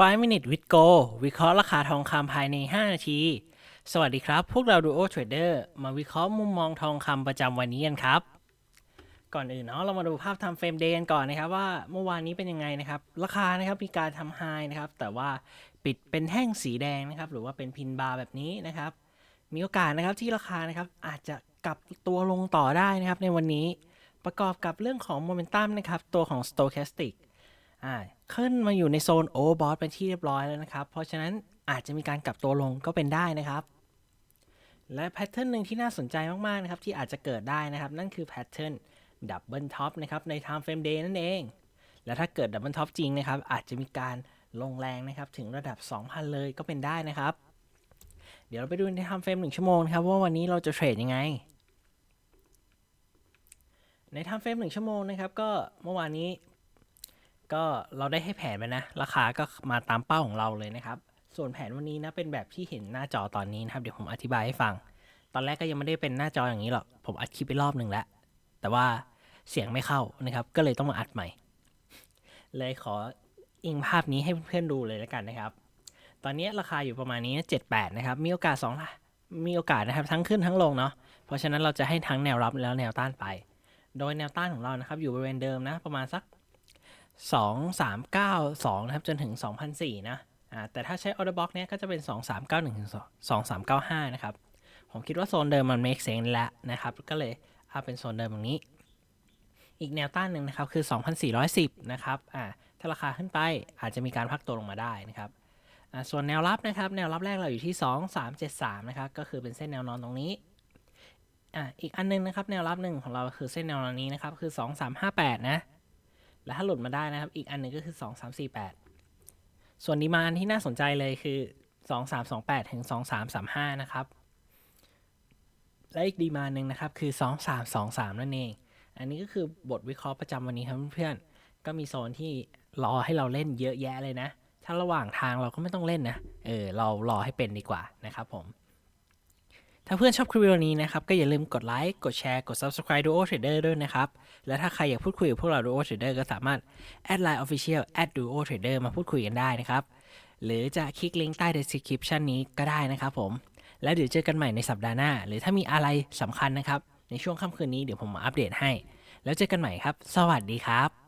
5 minute with go วิเคราะห์ราคาทองคำภายใน 5 นาที สวัสดีครับ พวกเรา Duo Trader มาวิเคราะห์มุมมองทองคำประจำวันนี้กันครับ ก่อนอื่นเนาะเรามาดูภาพทำเฟรมเดย์กันก่อนนะครับ ว่าเมื่อวานนี้เป็นยังไงนะครับ ราคานะครับมีการทำไฮนะครับ แต่ว่าปิดเป็นแท่งสีแดงนะครับ หรือว่าเป็นพินบาร์แบบนี้นะครับ มีโอกาสนะครับที่ราคานะครับอาจจะกลับตัวลงต่อได้นะครับในวันนี้ ประกอบกับเรื่องของโมเมนตัมนะครับตัวของ Stochastic อ่าขึ้นมาอยู่ในโซนโอเวอร์บอทเป็นที่เรียบร้อยแล้วนะครับ เพราะฉะนั้นอาจจะมีการกลับตัวลงก็เป็นได้นะครับ และแพทเทิร์นหนึ่งที่น่าสนใจมาก ๆ นะครับ ที่อาจจะเกิดได้นะครับ นั่นคือแพทเทิร์นดับเบิลท็อปนะครับใน Time Frame Day นั่นเอง และถ้าเกิดดับเบิลท็อปจริงนะครับ อาจจะมีการลงแรงนะครับ ถึงระดับ 2,000 เลยก็เป็นได้นะครับ เดี๋ยวเราไปดูใน Time Frame 1ชั่วโมงครับว่าวันนี้เราจะเทรดยังไงใน Time Frame 1ชั่วโมงนะครับก็เมื่อวานนี้ ก็เราได้ให้แผนไปนะ ราคาก็มาตามเป้าของเราเลยนะครับ ส่วนแผนวันนี้นะเป็นแบบที่เห็นหน้าจอตอนนี้นะครับ เดี๋ยวผมอธิบายให้ฟัง ตอนแรกก็ยังไม่ได้เป็นหน้าจออย่างนี้หรอก ผมอัดคลิปไปรอบหนึ่งแล้ว แต่ว่าเสียงไม่เข้านะครับ ก็เลยต้องมาอัดใหม่ เลยขออิงภาพนี้ให้เพื่อนๆดูเลยแล้วกันนะครับ ตอนนี้ราคาอยู่ประมาณนี้เจ็ดแปดนะครับ มีโอกาสสองละมีโอกาสนะครับทั้งขึ้นทั้งลงเนาะ เพราะฉะนั้นเราจะให้ทั้งแนวรับแล้วแนวต้านไป โดยแนวต้านของเรานะครับอยู่บริเวณเดิมนะประมาณสัก 2392 นะครับ จนถึง 2004 นะอ่าแต่ถ้าใช้ order box เนี้ยก็จะเป็น 2391 ถึง 2395 นะครับ ผมคิดว่าโซนเดิมมัน make sense แล้วนะครับ ก็เลยเอาเป็นโซนเดิมตรงนี้ อีกแนวต้านหนึ่งนะครับ คือ 2410 นะครับอ่าถ้าราคาขึ้นไปอาจจะมีการพักตัวลงมาได้นะครับอ่าส่วนแนวรับนะครับ แนวรับแรกเราอยู่ที่ 2373 นะครับ ก็คือเป็นเส้นแนวนอนตรงนี้อ่าอีกอันนึงนะครับ แนวรับหนึ่งของเราคือเส้นแนวนอนนี้นะครับ คือ 2358 นะ แล้วถ้าหลุดมาได้นะครับ อีกอันหนึ่งก็คือ 2 3 4 8 ส่วนดีมานที่น่าสนใจเลยคือ 2 3 2 8 ถึง 2 3 3 5 นะครับ และอีกดีมานหนึ่งนะครับคือ 2 3 2 3 นั่นเอง อันนี้ก็คือบทวิเคราะห์ประจำวันนี้ครับเพื่อนๆ ก็มีโซนที่รอให้เราเล่นเยอะแยะเลยนะ ถ้าระหว่างทางเราก็ไม่ต้องเล่นนะ เออ เรารอให้เป็นดีกว่านะครับผม ถ้าเพื่อนชอบคลิปวิดีโอนี้นะครับก็อย่าลืมกดไลค์ กดแชร์ กด Subscribe Duo Trader ด้วยนะครับ และถ้าใครอยากพูดคุยกับพวกเรา Duo Trader ก็สามารถแอดไลน์ Official แอด Duo Trader มาพูดคุยกันได้นะครับ หรือจะคลิกลิงก์ใต้ description นี้ก็ได้นะครับผม แล้วเดี๋ยวเจอกันใหม่ในสัปดาห์หน้า หรือถ้ามีอะไรสำคัญนะครับ ในช่วงค่ำคืนนี้เดี๋ยวผมมาอัปเดตให้ แล้วเจอกันใหม่ครับ สวัสดีครับ